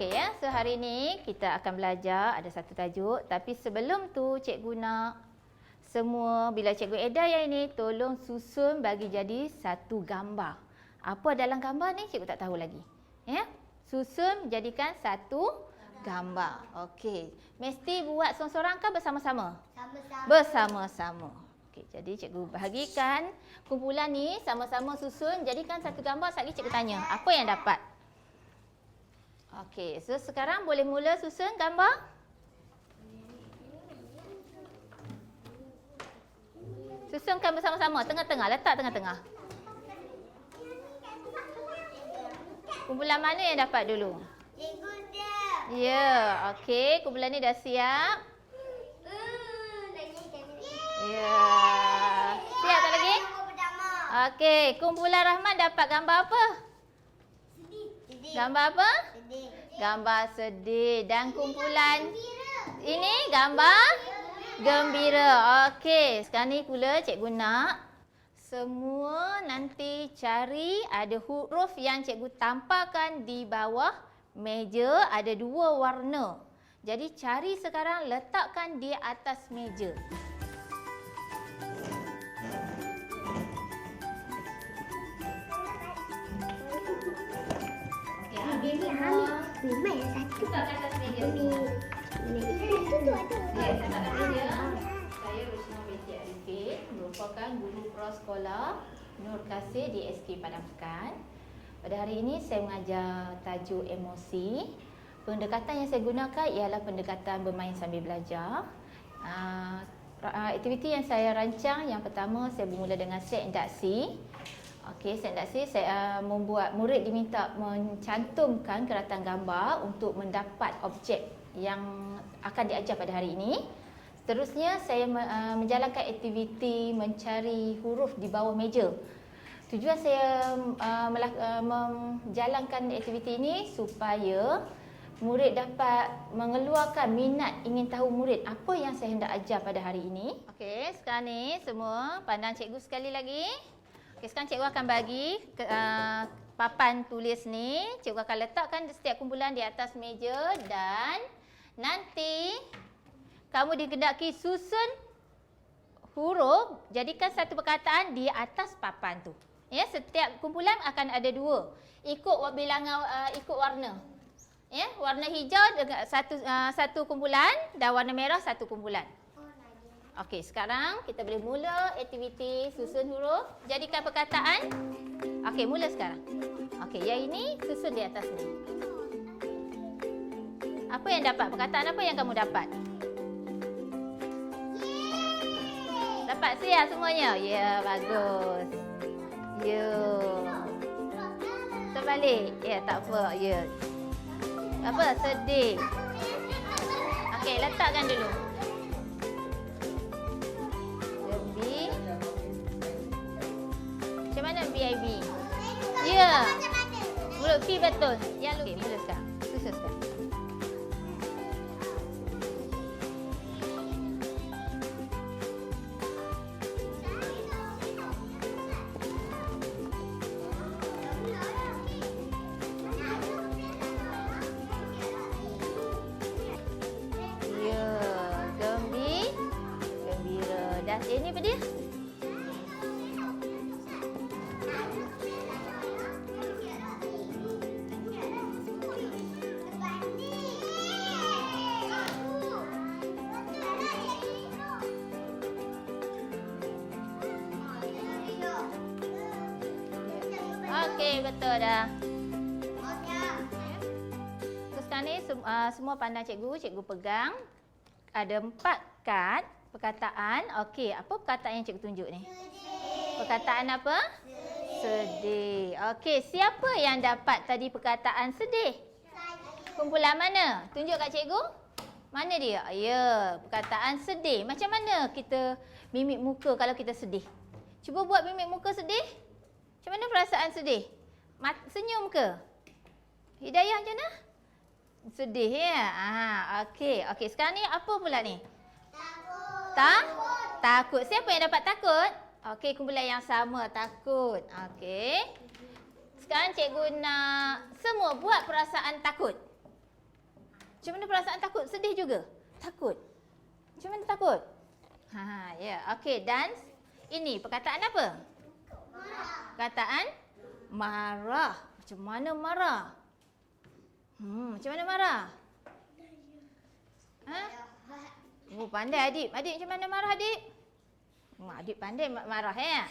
Okey ya, so hari ni kita akan belajar ada satu tajuk tapi sebelum tu cikgu nak semua bila cikgu Eda yang ini tolong susun bagi jadi satu gambar. Apa dalam gambar ni cikgu tak tahu lagi. Ya. Susun jadikan satu gambar. Okey. Mesti buat seorang-seorang kan bersama-sama? Sama-sama. Bersama-sama. Okey, jadi cikgu bahagikan kumpulan ni sama-sama susun jadikan satu gambar. Sekali cikgu tanya, apa yang dapat? Okey, so sekarang boleh mula susun gambar? Susunkan bersama-sama, tengah-tengah, letak tengah-tengah. Kumpulan mana yang dapat dulu? Cikgu dia. Ya, okey, kumpulan ni dah siap. Ya. Siap tak lagi? Okey, kumpulan Rahman dapat gambar apa? Gambar apa? Sedih. Gambar sedih dan kumpulan ini gambar gembira. Okey, sekarang ni pula cikgu nak semua nanti cari ada huruf yang cikgu tampalkan di bawah meja ada dua warna. Jadi cari sekarang letakkan di atas meja. Ya, Nur Kasih di SK Padang Pekan. Pada hari ini saya mengajar tajuk emosi. Pendekatan yang saya gunakan ialah pendekatan bermain sambil belajar. Uh, aktiviti yang saya rancang yang pertama saya bermula dengan set indaksi. Okey, set indaksi saya uh, membuat murid diminta mencantumkan keratan gambar untuk mendapat objek yang akan diajar pada hari ini. Seterusnya saya uh, menjalankan aktiviti mencari huruf di bawah meja. Tujuan saya uh, uh, menjalankan aktiviti ini supaya murid dapat mengeluarkan minat ingin tahu murid apa yang saya hendak ajar pada hari ini. Okey, sekarang ni semua pandang cikgu sekali lagi. Okey, sekarang cikgu akan bagi ke, uh, papan tulis ni. Cikgu akan letakkan setiap kumpulan di atas meja dan nanti kamu digendaki susun huruf jadikan satu perkataan di atas papan tu. Ya, setiap kumpulan akan ada dua. Ikut bilangan uh, ikut warna. Ya, warna hijau satu uh, satu kumpulan dan warna merah satu kumpulan. Okey, sekarang kita boleh mula aktiviti susun huruf. Jadikan perkataan. Okey, mula sekarang. Okey, yang ini susun di atas ni. Apa yang dapat? Perkataan apa yang kamu dapat? Dapat siap semuanya? Ya, bagus. Ya. Terbalik. Ya, tak apa. Ya. Apa? Sedih. Okey, letakkan dulu. Mulut P betul. Yang okey, Okey, betul dah. Terus sekarang ni uh, semua pandang cikgu, cikgu pegang. Ada empat kad perkataan. Okey, apa perkataan yang cikgu tunjuk ni? Perkataan apa? Sedih. Okey, siapa yang dapat tadi perkataan sedih? Kumpulan mana? Tunjuk kat cikgu. Mana dia? Ya, perkataan sedih. Macam mana kita mimik muka kalau kita sedih? Cuba buat mimik muka sedih. Macam mana perasaan sedih? Mat, senyum ke? Hidayah macam mana? Sedih ya? Ah, okey. Okey, sekarang ni apa pula ni? Tak? Takut. Siapa yang dapat takut? Okey, kumpulan yang sama takut. Okey. Sekarang cikgu nak semua buat perasaan takut. Macam mana perasaan takut? Sedih juga? Takut. Macam mana takut? Ha, ya. Okey, dan ini perkataan apa? Perkataan marah. Macam mana marah? Hmm, macam mana marah? Ha? Oh, pandai adik. Adik macam mana marah adik? Hmm, adik pandai ma- marah ya.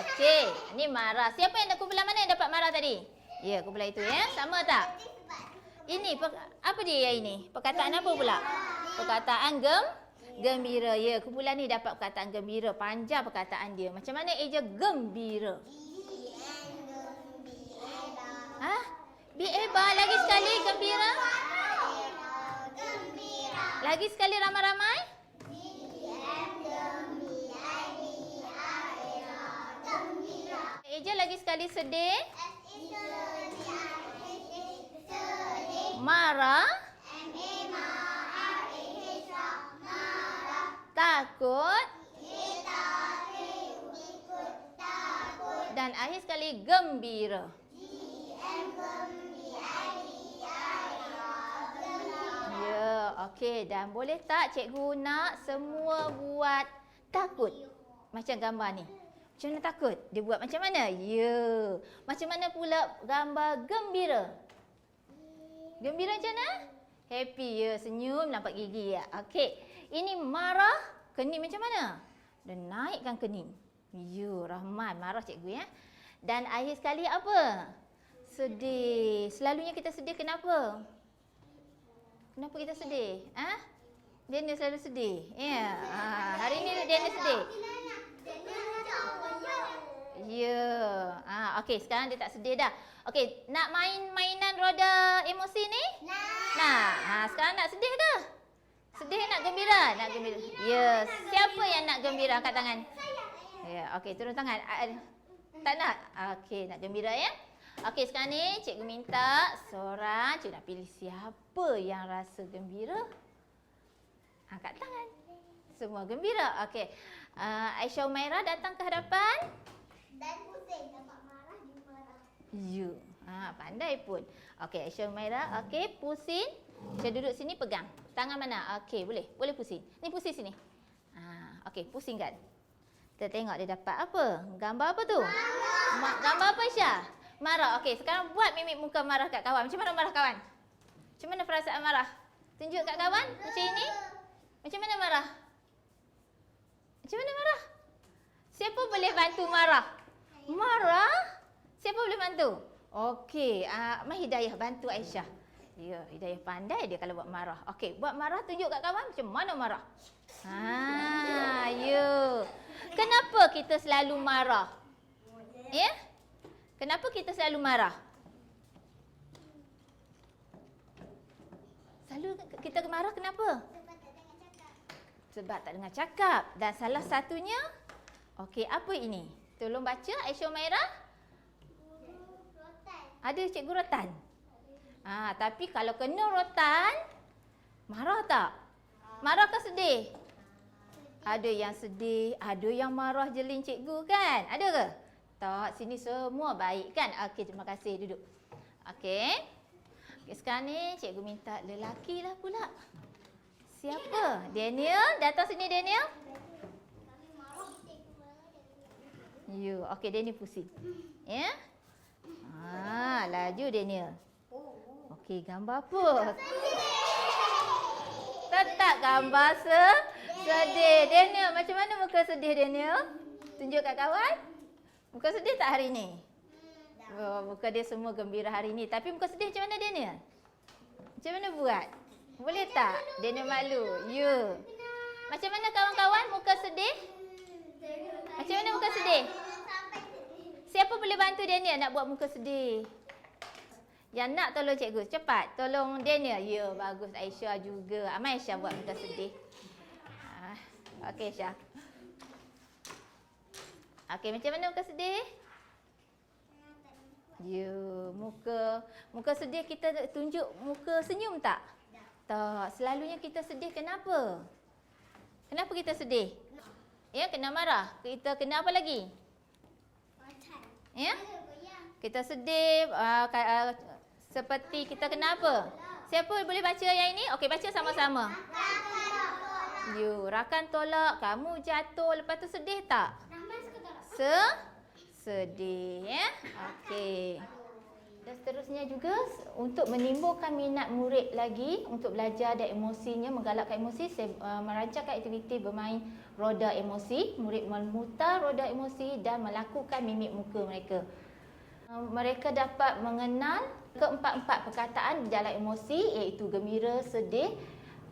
Okey, ni marah. Siapa yang dah kumpulan mana yang dapat marah tadi? Ya, kumpulan itu ya. Sama tak? Ini apa dia yang ini? Perkataan apa pula? Perkataan gem gembira. Ya, kumpulan ni dapat perkataan gembira. Panjang perkataan dia. Macam mana eja gembira? Ha? Be eba lagi sekali gembira? Lagi sekali ramai-ramai? Eja lagi sekali sedih? Marah? Takut? Dan akhir sekali gembira. Okey. Dan boleh tak cikgu nak semua buat takut? Macam gambar ni. Macam mana takut? Dia buat macam mana? Ya. Macam mana pula gambar gembira? Gembira macam mana? Happy ya, senyum nampak gigi ya. Okey. Ini marah, kening macam mana? Dan naikkan kening. Ya, Rahman marah cikgu ya. Dan akhir sekali apa? Sedih. Selalunya kita sedih kenapa? Kenapa kita sedih? Ha? Daniel selalu sedih. Ya. Ha, hari ni Daniel sedih. Ya. Ah, okey, sekarang dia tak sedih dah. Okey, nak main mainan roda emosi ni? Nak. Ha, sekarang nak sedih ke? Sedih nak gembira? Nak gembira. Ya. Siapa yang nak gembira angkat tangan? Ya, okey, turun tangan. Tak nak? Okey, nak gembira ya? Okey, sekarang ni cikgu minta seorang cikgu nak pilih siapa yang rasa gembira. Angkat tangan. Semua gembira. Okey. Uh, Aisyah Umairah datang ke hadapan. Dan pusing dapat marah dia marah. Ya. Ha, pandai pun. Okey, Aisyah Umairah. Okey, pusing. Aisyah duduk sini pegang. Tangan mana? Okey, boleh. Boleh pusing. Ni pusing sini. Ha, okey, pusingkan. Kita tengok dia dapat apa? Gambar apa tu? Marah. Gambar apa Aisyah? Marah. Okey, sekarang buat mimik muka marah kat kawan. Macam mana marah kawan? Macam mana perasaan marah? Tunjuk kat kawan macam ini. Macam mana marah? Macam mana marah? Siapa boleh bantu marah? Marah? Siapa boleh bantu? Okey, uh, Mak Hidayah bantu Aisyah. Ya, Hidayah pandai dia kalau buat marah. Okey, buat marah tunjuk kat kawan macam mana marah. Ha, ya. Kenapa kita selalu marah? Ya? Kenapa kita selalu marah? Selalu kita marah kenapa? Sebab tak dengar cakap. Dan salah satunya, okey, apa ini? Tolong baca Aisyah Maira. Ada cikgu rotan. Ah, tapi kalau kena rotan, marah tak? Marah ke sedih? Ada yang sedih, ada yang marah jeling cikgu kan? Ada ke? Tak, sini semua baik kan? Okey, terima kasih. Duduk. Okey. Okey, sekarang ni cikgu minta lelaki lah pula. Siapa? Daniel? Datang sini Daniel. Ya, okey Daniel pusing. Ya? Ha, laju Daniel. Okey, gambar apa? Tetap gambar se sedih. Daniel, macam mana muka sedih Daniel? Tunjuk kat kawan. Muka sedih tak hari ni? Oh, muka dia semua gembira hari ni. Tapi muka sedih macam mana Daniel? Macam mana buat? Boleh tak? Daniel malu. Ya. Macam mana kawan-kawan muka sedih? Macam mana muka sedih? Siapa boleh bantu Daniel nak buat muka sedih? Yang nak tolong cikgu. Cepat. Tolong Daniel. Ya, bagus. Aisyah juga. Amai Aisyah buat muka sedih. Ah, Okey, Aisyah. Okey, macam mana muka sedih? Ya, muka muka sedih kita tunjuk muka senyum tak? Tak. Selalunya kita sedih kenapa? Kenapa kita sedih? Ya, kena marah. Kita kena apa lagi? Ya? Kita sedih uh, uh, seperti kita kena apa? Siapa boleh baca yang ini? Okey, baca sama-sama. You, rakan tolak, kamu jatuh, lepas tu sedih tak? Se sedih ya. Okey. Dan seterusnya juga untuk menimbulkan minat murid lagi untuk belajar dan emosinya menggalakkan emosi saya uh, merancangkan aktiviti bermain roda emosi murid memutar roda emosi dan melakukan mimik muka mereka Uh, mereka dapat mengenal keempat-empat perkataan dalam emosi iaitu gembira, sedih,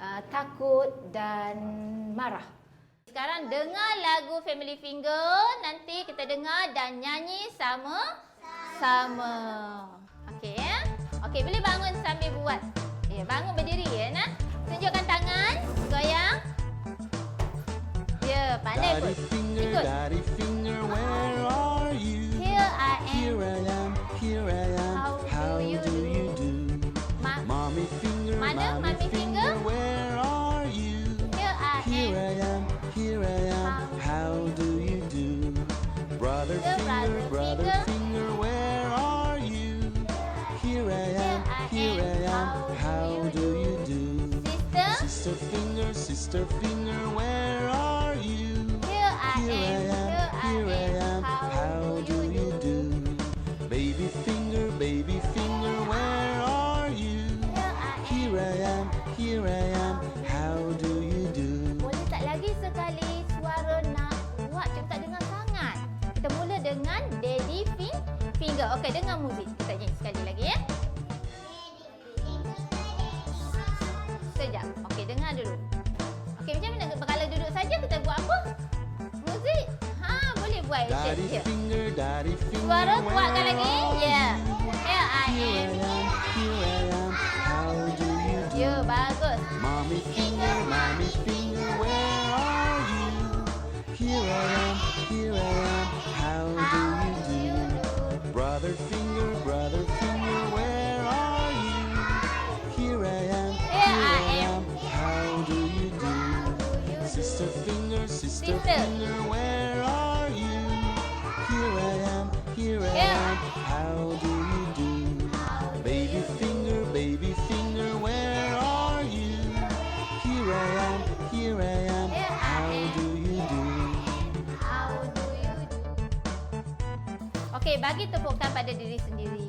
uh, takut dan marah. Sekarang dengar lagu Family Finger, nanti kita dengar dan nyanyi sama sama. Okey ya. Okey, boleh bangun sambil buat. Ya, bangun berdiri ya, nak. Tunjukkan tangan, goyang. Ya, pandai pun. Finger, Ikut. daddy finger, where are Baru kuatkan lagi. Yeah. L I N. do you? bagus. Mommy mommy. Bagi tepukan pada diri sendiri.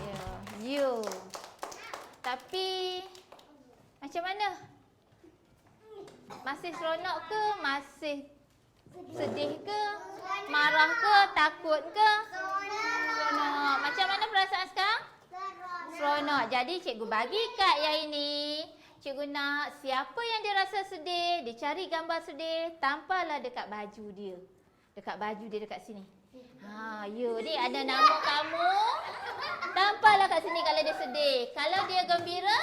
Ya, you. Tapi macam mana? Masih seronok ke? Masih sedih ke? Marah ke? Takut ke? Seronok. Macam mana perasaan sekarang? Seronok. Jadi cikgu bagi kad yang ini. Cikgu nak siapa yang dia rasa sedih, dia cari gambar sedih, tampallah dekat baju dia. Dekat baju dia dekat sini. Ha, you ni ada nama kamu. Tampallah kat sini kalau dia sedih. Kalau dia gembira,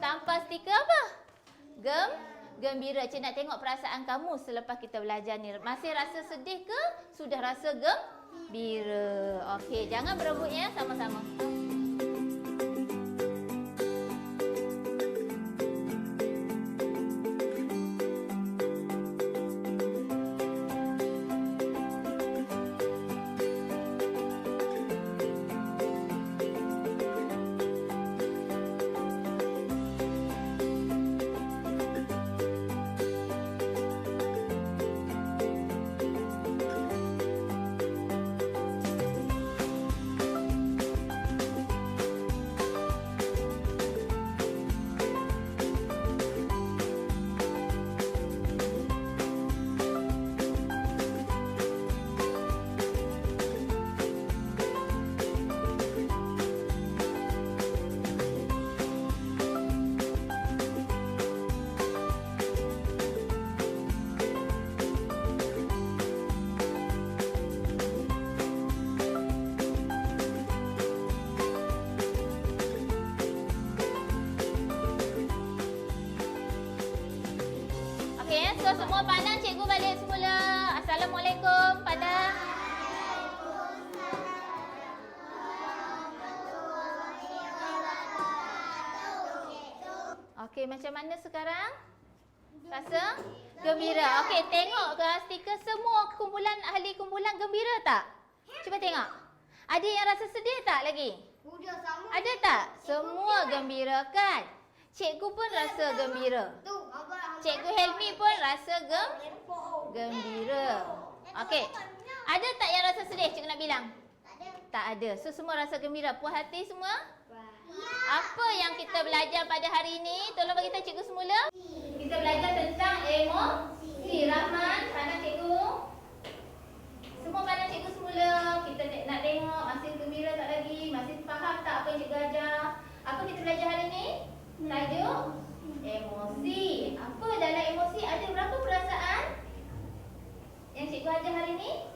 tampal stiker apa? Gem gembira. Cik nak tengok perasaan kamu selepas kita belajar ni. Masih rasa sedih ke? Sudah rasa gembira. Okey, jangan berebut ya sama-sama. Semua pandang cikgu balik semula. Assalamualaikum pada Okey, macam mana sekarang? Rasa gembira. Okey, tengok ke stiker semua kumpulan ahli kumpulan gembira tak? Cuba tengok. Ada yang rasa sedih tak lagi? Ada tak? Semua gembira kan? Cikgu pun rasa gembira. Cikgu Helmi pun rasa gem gembira. Okey. Ada tak yang rasa sedih? Cikgu nak bilang. Tak ada. Tak ada. So semua rasa gembira. Puas hati semua? Apa yang kita belajar pada hari ini? Tolong bagi tahu cikgu semula. Kita belajar tentang emosi. Rahman, pandang cikgu. Semua pandang cikgu semula. Kita nak tengok masih gembira tak lagi? Masih faham tak apa yang cikgu ajar? Apa kita belajar hari ini? Tajuk emosi. Apa dalam emosi? Ada berapa perasaan yang cikgu ajar hari ini?